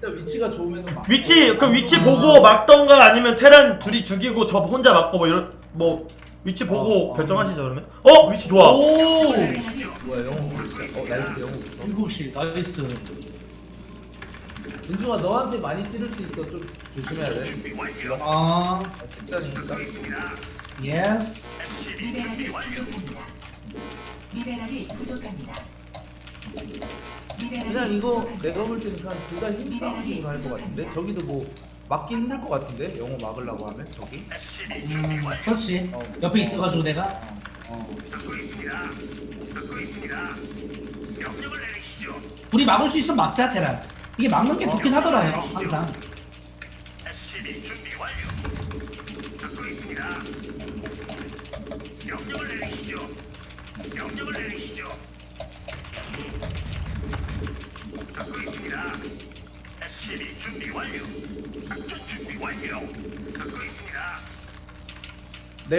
일단 위치가 좋으면 막. 위치 그럼 위치 보고 막던가 아니면 테란 둘이 죽이고 저 혼자 막고 뭐 이런 뭐 위치 보고 어, 어. 결정하시죠 그러면 어 위치 좋아 오! 뭐야 영웅 있어. 어 나이스 영웅 있어. 일곱 시 나이스. 은중아 너한테 많이 찌를 수 있어. 좀 조심해야 돼. 아, 아, 직전이니까. 예스. 미네랄이 부족합니다. 미네랄이 부족합니다. 그냥 이거. 내가 볼 때는 그냥 둘다 힘싸움으로 할것 같은데 저기도 뭐 막기 힘들 것 같은데 영웅 막으려고 하면 저기. 음, 그렇지. 어. 옆에 있어가지고 내가. 어. 우리 막을 수 있으면 막자 테란. 이게 막는 게 좋긴 하더라요. 항상. 내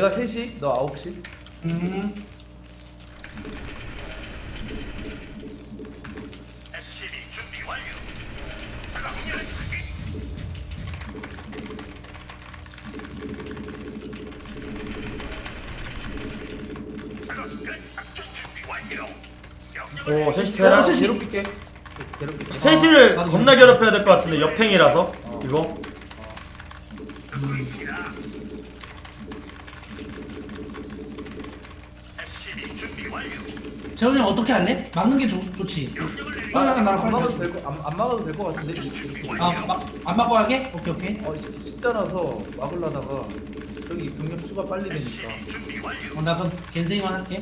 가 3시, 너 9시. 음. 오 셋이 테란 셋이. 괴롭힐게. 괴롭힐게. 셋이를 맞아. 겁나 괴롭혀야 될 것 같은데 옆탱이라서 이거 재훈이 형 어떻게 할래? 막는 게 좋, 좋지. 아, 형이랑 나랑 안 막아도 빨리. 될 거, 안, 안 막아도 될 것 같은데. 아, 막, 안 막고 하게? 오케이, 오케이. 어, 십- 십자라서 막으려다가 저기 병력 추가 빨리 되니까. 어, 나 그럼 겐세이만 할게.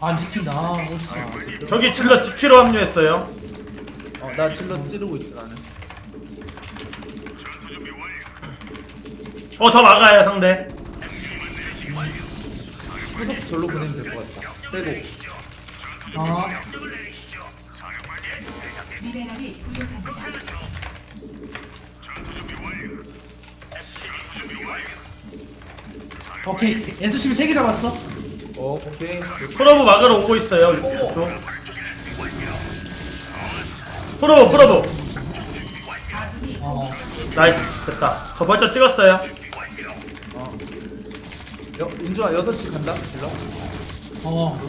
안 지킨다. 아, 멋있어. 저기 질러 지키러 합류했어요 어 나 질러 찌르고 있어 나는 어 저 막아요 상대 후속 절로 보내면 될 것 같다 빼고 아, 미네랄이 부족합니다. 오케이. SCB 3개 잡았어. 어 오케이 프로브 막으러 오고 있어요 이쪽 프로브 프로브 어. 나이스 됐다 저 벌써 찍었어요 어 여, 윤중아 6시 간다 질러 어. 어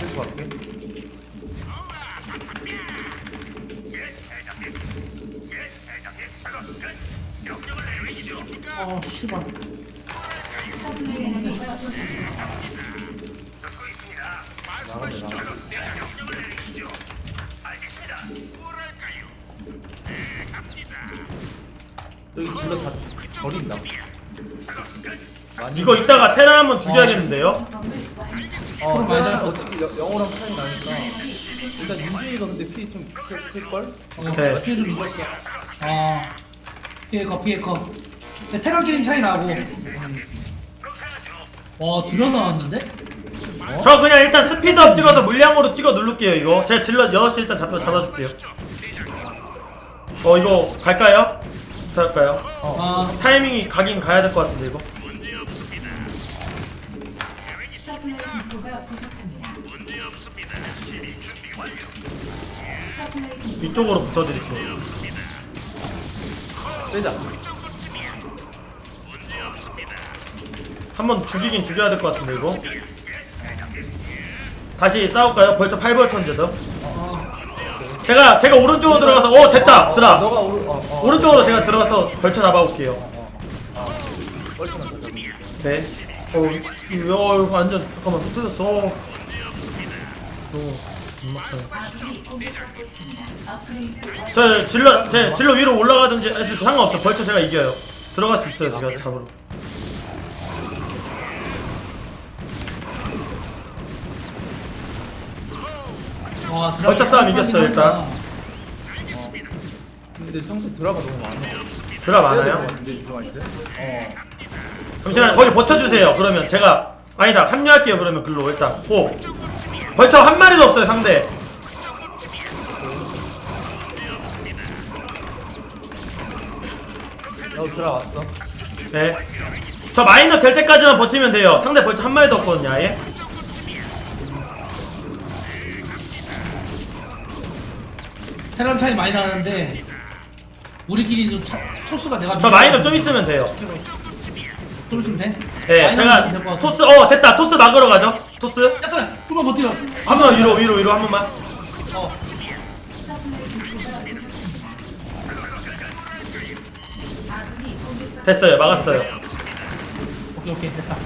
헬프 갈게 어, 씨발. 미네랄이 부족합니다. 나가네 나가 여기 질러 다 버린다 많이 이거 이따가 테란 한번 죽여야겠는데요. 어 그럼 맞아. 그냥 어차피 여- 영어랑 차이 나니까 일단 윤중이가 근데 피좀 클걸? 어, 네. 피해 좀 입었어. 어. 피해 커, 피해 커. 근데 테란 killing 차이 나고. 와, 들어 나왔는데? 저 그냥 일단 스피드업 찍어서 물량으로 찍어 누를게요 이거 제가 질러 6시 일단 잡아, 잡아줄게요 어 이거 갈까요? 어떡할까요? 아, 타이밍이 가긴 가야 될 것 같은데 이거 서플라이 디포가 부족합니다. 서플라이 디포 이쪽으로 붙여드릴게요 빼자 한 번 죽이긴 죽여야 될 것 같은데 이거 다시 싸울까요? 벌써 8벌천제죠 제가 제가 오른쪽으로 들어가서 어 됐다 드라 너가 오른 어, 어. 오른쪽으로 제가 들어가서 벌쳐 잡아올게요 잡아. 네. 어, 이거 이거 완전 잠깐만 흩어졌어. 어. 어. 저 질러 제 질러 위로 올라가든지 해서 상관없어. 벌써 제가 이겨요. 들어갈 수 있어요 제가 잡으러. 와, 드라마 벌써 싸움 깜빡이긴 이겼어요, 일단. 한다. 근데 상대 드라가 너무 많아. 될것 많아요? 같은데 이동할 때? 어. 잠시만 거기 버텨주세요 그러면 제가 아니다 합류할게요 그러면 글로 일단 오 벌써 한 마리도 없어요 상대 나도 드라 왔어. 네 저 마이너 될 때까지만 버티면 돼요 상대 벌써 한 마리도 없거든요 아예 테란 차이 많이 나는데 우리끼리도 차, 토스가 내가 저 마이너 좀 있으면 돼요. 좀 있으면 돼? 네 제가. 토스 어 됐다. 토스 막으러 가죠. 토스. 됐어 좀만 버텨 한 번 위로 위로 위로 한 번만. 어. 됐어요. 막았어요. 오케이 오케이. 됐다.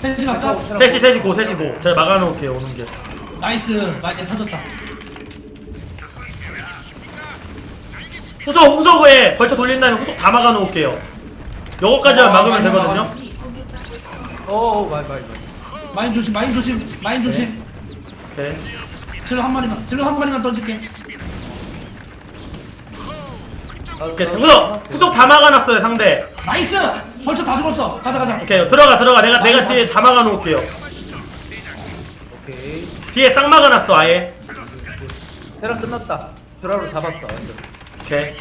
셋이 갈까? 셋이 셋이 고 셋이 고. 제가 막아놓을게요 오는 게. 나이스. 많이 터졌다 후속 후속에 벌써 돌린 다음에 후속 다 막아놓을게요. 요거까지만 어, 막으면 되거든요. 아군이 공격받고 있습니다. 어, 마이 마이 마이. 마인 조심 마인 조심 마인 조심. 오케이. 질러 한 마리만 질러 한 마리만 던질게. 오케이 후속 후속 다 막아놨어요 상대. 나이스! 벌써 다 죽었어. 가자 가자. 오케이 들어가 들어가. 내가 내가 뒤에 다 막아놓을게요. 오케이. 뒤에 싹 막아놨어 아예. 테라 끝났다. 드라로 잡았어. 완전. 오케이.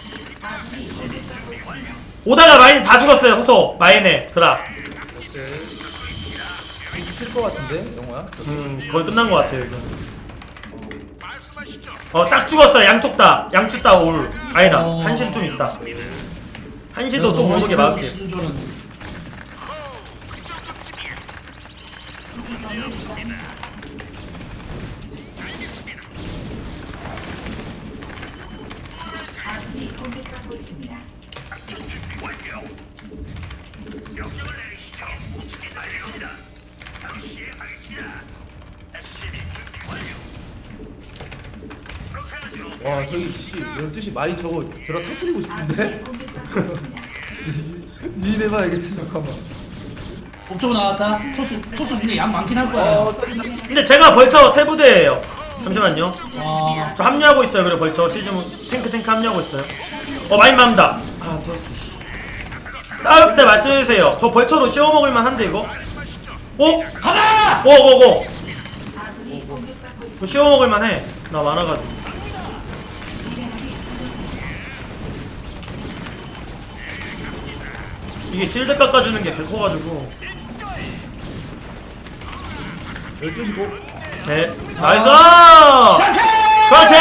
오다가 마인 다 죽었어요 후속 마인에. 드라 칠것 같은데, 영호야? 음 거의 끝난 것 같아요 이거. 어싹 죽었어요. 양쪽 다. 양쪽 다 올 아니다. 어. 한시는 좀 있다. 한시도 또 모르게 막을게 와, 저기 씨, 12시 많이 저거 드라 터뜨리고 싶은데? 니네 봐야겠지, 잠깐만. 옵저버 나왔다? 토스 토스 근데 양 많긴 할 거야. 어, 터진다. 근데 제가 벌써 세 부대예요. 잠시만요. 와저 합류하고 있어요 그래 벌써. 시즌 탱크 탱크 합류하고 있어요. 어 마인 맘다. 아 됐어 씨. 싸울 때 말씀해주세요. 저 벌처로 씌워 먹을 만 한데 이거? 오? 아군이 공격받고 있습니다. 이거 씌워 먹을 만 해 나 많아가지고 이게 실드 깎아주는 게 개커가지고 12시 고. 네 나이스 그렇지 그렇지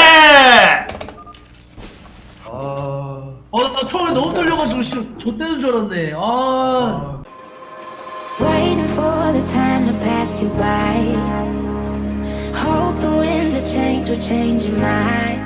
아. 어나 처음에 너무 떨려가지고 씨 좆되는 줄 알았네 아 아. Waiting for the time to pass you by. Hope the winds of change will change your mind.